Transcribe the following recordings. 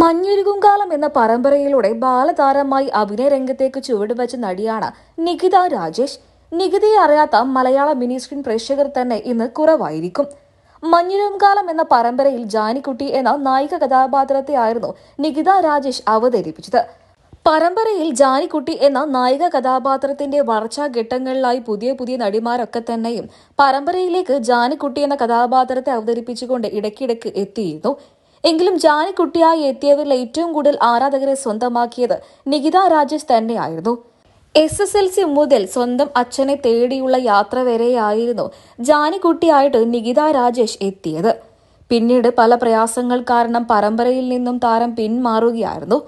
മഞ്ഞുരുകുംകാലം എന്ന പരമ്പരയിലൂടെ ബാലതാരമായി അഭിനയ രംഗത്തേക്ക് ചുവടുവച്ച നടിയാണ് നികിത രാജേഷ്. നികിതയെ അറിയാത്ത മലയാള മിനി സ്ക്രീൻ പ്രേക്ഷകർ തന്നെ ഇന്ന് കുറവായിരിക്കും. മഞ്ഞുരുകുംകാലം എന്ന പരമ്പരയിൽ ജാനിക്കുട്ടി എന്ന നായിക കഥാപാത്രത്തെ ആയിരുന്നു നികിത രാജേഷ് അവതരിപ്പിച്ചത്. പരമ്പരയിൽ ജാനിക്കുട്ടി എന്ന നായിക കഥാപാത്രത്തിന്റെ വളർച്ചാ ഘട്ടങ്ങളിലായി പുതിയ പുതിയ നടിമാരൊക്കെ തന്നെയും പരമ്പരയിലേക്ക് ജാനിക്കുട്ടി എന്ന കഥാപാത്രത്തെ അവതരിപ്പിച്ചുകൊണ്ട് ഇടയ്ക്കിടയ്ക്ക് എത്തിയിരുന്നു. എങ്കിലും ജാനിക്കുട്ടിയായി എത്തിയവരിൽ ഏറ്റവും കൂടുതൽ ആരാധകരെ സ്വന്തമാക്കിയത് നികിത രാജേഷ് തന്നെയായിരുന്നു. എസ് എസ് എൽ സി മുതൽ സ്വന്തം അച്ഛനെ തേടിയുള്ള യാത്ര വരെയായിരുന്നു ജാനിക്കുട്ടിയായിട്ട് നികിത രാജേഷ് എത്തിയത്. പിന്നീട് പല പ്രയാസങ്ങൾ കാരണം പരമ്പരയിൽ നിന്നും താരം പിന്മാറുകയായിരുന്നു.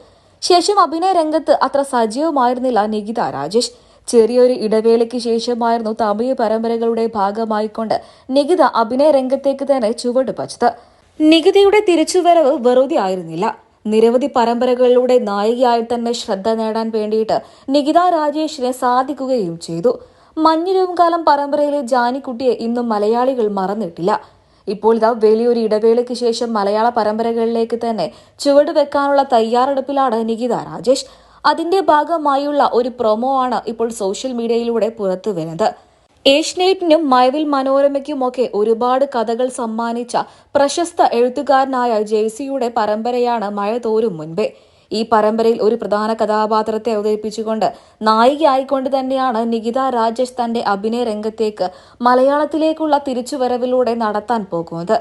ശേഷം അഭിനയ രംഗത്ത് അത്ര സജീവമായിരുന്നില്ല നികിത രാജേഷ്. ചെറിയൊരു ഇടവേളയ്ക്ക് ശേഷമായിരുന്നു തമിഴ് പരമ്പരകളുടെ ഭാഗമായിക്കൊണ്ട് നികിത അഭിനയ രംഗത്തേക്ക് തന്നെ ചുവട് വച്ചത്. നികിതയുടെ തിരിച്ചുവരവ് വെറുതെ ആയിരുന്നില്ല. നിരവധി പരമ്പരകളിലൂടെ നായികയായി തന്നെ ശ്രദ്ധ നേടാൻ വേണ്ടിയിട്ട് നികിത രാജേഷിനെ സാധിക്കുകയും ചെയ്തു. മഞ്ഞിരവും കാലം പരമ്പരയിലെ ജാനിക്കുട്ടിയെ ഇന്നും മലയാളികൾ മറന്നിട്ടില്ല. ഇപ്പോൾ ഇതാ വലിയൊരു ഇടവേളയ്ക്ക് ശേഷം മലയാള പരമ്പരകളിലേക്ക് തന്നെ ചുവട് വെക്കാനുള്ള തയ്യാറെടുപ്പിലാണ് നികിത രാജേഷ്. അതിന്റെ ഭാഗമായുള്ള ഒരു പ്രൊമോ ആണ് ഇപ്പോൾ സോഷ്യൽ മീഡിയയിലൂടെ പുറത്തു വരുന്നത് ഏഷ്യനെറ്റിനും മയവിൽ മനോരമയ്ക്കുമൊക്കെ ഒരുപാട് കഥകൾ സമ്മാനിച്ച പ്രശസ്ത എഴുത്തുകാരനായ ജെയ്സിയുടെ പരമ്പരയാണ് മഴ തോരും മുൻപേ. ഈ പരമ്പരയിൽ ഒരു പ്രധാന കഥാപാത്രത്തെ അവതരിപ്പിച്ചുകൊണ്ട് നായികയായിക്കൊണ്ട് തന്നെയാണ് നികിത രാജേഷ് തന്റെ അഭിനയ രംഗത്തേക്ക് മലയാളത്തിലേക്കുള്ള തിരിച്ചുവരവിലൂടെ നടത്താൻ പോകുന്നത്.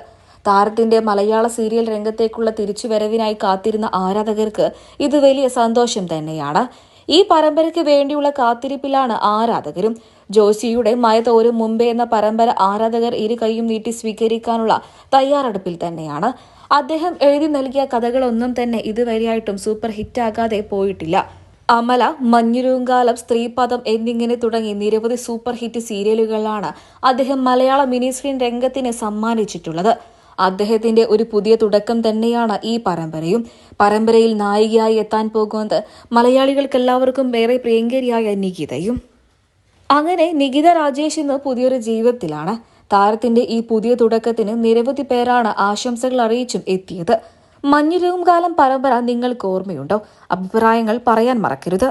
താരത്തിന്റെ മലയാള സീരിയൽ രംഗത്തേക്കുള്ള തിരിച്ചുവരവിനായി കാത്തിരുന്ന ആരാധകർക്ക് ഇത് വലിയ സന്തോഷം തന്നെയാണ്. ഈ പരമ്പരയ്ക്ക് വേണ്ടിയുള്ള കാത്തിരിപ്പിലാണ് ആരാധകരും ജോസിയുടെ മയ തോരും മുമ്പേ എന്ന പരമ്പര ആരാധകർ ഇരു കൈയും നീട്ടി സ്വീകരിക്കാനുള്ള തയ്യാറെടുപ്പിൽ തന്നെയാണ്. അദ്ദേഹം എഴുതി നൽകിയ കഥകളൊന്നും തന്നെ ഇതുവരെയായിട്ടും സൂപ്പർ ഹിറ്റാകാതെ പോയിട്ടില്ല. അമല മഞ്ഞുരുങ്കാലം സ്ത്രീപദം എന്നിങ്ങനെ തുടങ്ങി നിരവധി സൂപ്പർ ഹിറ്റ് സീരിയലുകളാണ് അദ്ദേഹം മലയാള മിനി സ്ക്രീൻ രംഗത്തിന് സമ്മാനിച്ചിട്ടുള്ളത്. അദ്ദേഹത്തിന്റെ ഒരു പുതിയ തുടക്കം തന്നെയാണ് ഈ പരമ്പരയും. പരമ്പരയിൽ നായികയായി എത്താൻ പോകുന്നത് മലയാളികൾക്കെല്ലാവർക്കും ഏറെ പ്രിയങ്കരിയായ നികിതയും. അങ്ങനെ നികിത രാജേഷ് ഇന്ന് പുതിയൊരു ജീവിതത്തിലാണ്. താരത്തിന്റെ ഈ പുതിയ തുടക്കത്തിന് നിരവധി പേരാണ് ആശംസകൾ അറിയിച്ചും എത്തിയത്. മഞ്ഞുരവും കാലം പരമ്പര നിങ്ങൾക്ക് ഓർമ്മയുണ്ടോ? അഭിപ്രായങ്ങൾ പറയാൻ മറക്കരുത്.